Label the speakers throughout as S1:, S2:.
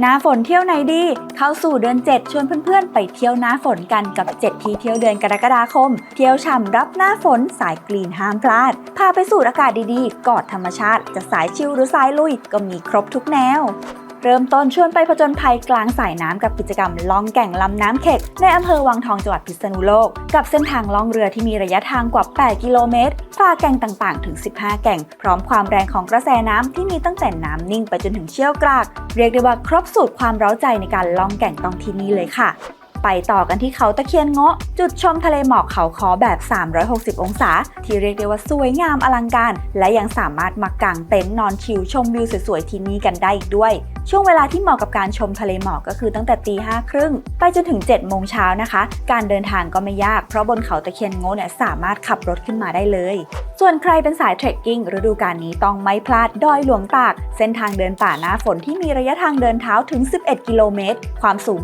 S1: หน้าฝนเที่ยวไหนดี เข้าสู่เดือน 7 ชวนเพื่อนๆ ไปเที่ยวหน้าฝนกันกับ 7 ที่เที่ยวเดือนกรกฎาคม เที่ยวฉ่ำรับหน้าฝนสายกรีนห้ามพลาด พาไปสูดอากาศดีๆ กอดธรรมชาติ จะสายชิลหรือสายลุย ก็มีครบทุกแนว เริ่มต้นชวนไปผจญภัยกลางสายน้ำกับกิจกรรมล่องแก่งลำน้ำเข็ก ในอำเภอวังทองจังหวัดพิษณุโลก กับเส้นทางล่องเรือที่มีระยะทางกว่า 8 กิโลเมตรฝ่าแก่งต่างๆ ถึง 15 แก่ง พร้อมความแรงของกระแสน้ำที่มีตั้งแต่น้ำนิ่งไปจนถึงเชี่ยวกราก เรียกได้ว่าครบสูตรความเร้าใจในการล่องแก่งต้องที่นี่เลยค่ะ ไปต่อกันที่เขาตะเคียนเงาะ จุดชมทะเลหมอกเขาคอแบบ 360 องศา ที่เรียกได้ว่าสวยงามอลังการ และยังสามารถมากางเต็นท์นอนชิลชมวิวสวยๆที่นี่กันได้อีกด้วย ช่วงเวลาที่เหมาะกับการชมทะเลหมอกก็คือตั้งแต่ตีห้าครึ่งไปจนถึง7โมงเช้านะคะ การเดินทางก็ไม่ยากเพราะบนเขาตะเคียนโง่เนี่ยสามารถขับรถขึ้นมาได้เลยส่วนใครเป็นสายเทรคกิ้งฤดูกาลนี้ต้องไม่พลาดดอยหลวงตาก เส้นทางเดินป่าหน้าฝนที่มีระยะทางเดินเท้าถึง 11 กิโลเมตร ความสูง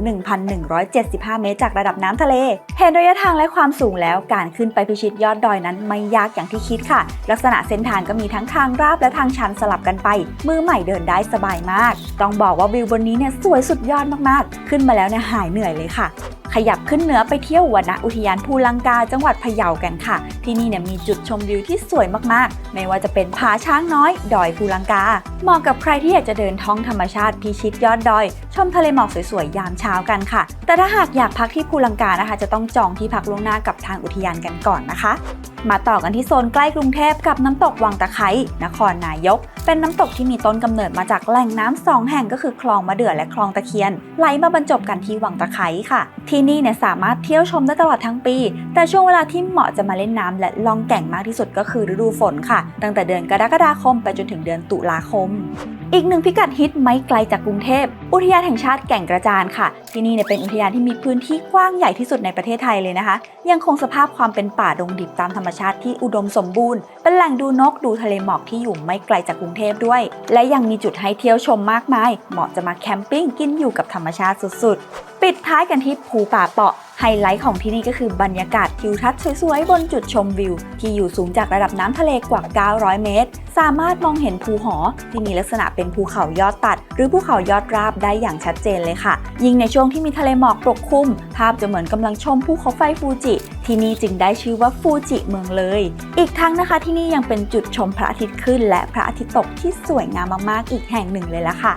S1: 1,175 เมตร จากระดับน้ำทะเล เห็นระยะทางและความสูงแล้วการขึ้นไปพิชิตยอดดอยนั้นไม่ยากอย่างที่คิดค่ะ ลักษณะเส้นทางก็มีทั้งทางราบและทางชันสลับกันไป มือใหม่เดินได้สบายมาก ต้องบอกว่าวิวบนนี้เนี่ยสวยสุดยอดมากๆ ขึ้นมาแล้วเนี่ยหายเหนื่อยเลยค่ะ ขยับขึ้นเหนือไปเที่ยววนอุทยานภูลังกาจังหวัดพะเยากันค่ะ ที่นี่เนี่ยมีจุดชมวิวที่สวยมากๆ ไม่ว่าจะเป็นผาช้างน้อย ดอยภูลังกา เหมาะกับใครที่อยากจะเดินท้องธรรมชาติพิชิตยอดดอยชมทะเลหมอกสวยๆ ยามเช้ากันค่ะ แต่ถ้าหากอยากพักที่ภูลังกานะคะ จะต้องจองที่พักล่วงหน้ากับทางอุทยานกันก่อนนะคะ มาต่อกันที่โซนใกล้กรุงเทพกับน้ำตกวังตะไคร้นครนายก เป็นน้ำตกที่มีต้นกำเนิดมาจากแหล่งน้ำสองแห่งก็คือคลองมะเดื่อและคลองตะเคียน ไหลมาบรรจบกันที่วังตะไคร้ค่ะ ที่นี่เนี่ยสามารถเที่ยวชมได้ตลอดทั้งปี แต่ช่วงเวลาที่เหมาะจะมาเล่นน้ำและลองแก่งมากที่สุดก็คือฤดูฝนค่ะ ตั้งแต่เดือนกรกฎาคมไปจนถึงเดือนตุลาคม อีกหนึ่งพิกัดฮิตไม่ไกลจากกรุงเทพ อุทยานแห่งชาติแก่งกระจานค่ะ ที่นี่เนี่ยเป็นอุทยานที่มีพื้นที่กว้างใหญ่ที่สุดในประเทศไทยเลยนะคะ ยังคงสภาพความเป็นป่าดงดิบตามธรรมชาติที่อุดมสมบูรณ์ เป็นแหล่งดูนกดูทะเลหมอกที่อยู่ไม่ไกลจากกรุงเทพด้วย และยังมีจุดให้เที่ยวชมมากมาย เหมาะจะมาแคมปิ้งกินอยู่กับธรรมชาติสุดๆ ปิดท้ายกันที่ภูป่าเปาะไฮไลท์ของที่นี่ก็คือบรรยากาศทิวทัศน์สวยๆ บนจุดชมวิว ที่อยู่สูงจากระดับน้ำทะเลกว่า 900 เมตร สามารถมองเห็นภูหอ ที่มีลักษณะเป็นภูเขายอดตัด หรือภูเขายอดราบได้อย่างชัดเจนเลยค่ะ ยิ่งในช่วงที่มีทะเลหมอกปกคลุม ภาพจะเหมือนกำลังชมภูเขาไฟฟูจิ ที่นี่จึงได้ชื่อว่าฟูจิเมืองเลย อีกทั้งนะคะที่นี่ยังเป็นจุดชมพระอาทิตย์ขึ้น และพระอาทิตย์ตกที่สวยงามมากๆ อีกแห่งหนึ่งเลยละค่ะ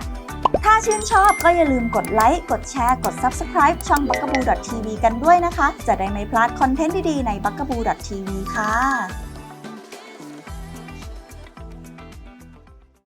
S1: ถ้าชื่นชอบก็อย่าลืมกดไลค์ กดแชร์ กด Subscribe ช่อง b u g a b o o TV กันด้วยนะคะ จะได้ไม่พลาดคอนเทนต์ดีๆใน b u g a b o o TV ค่ะ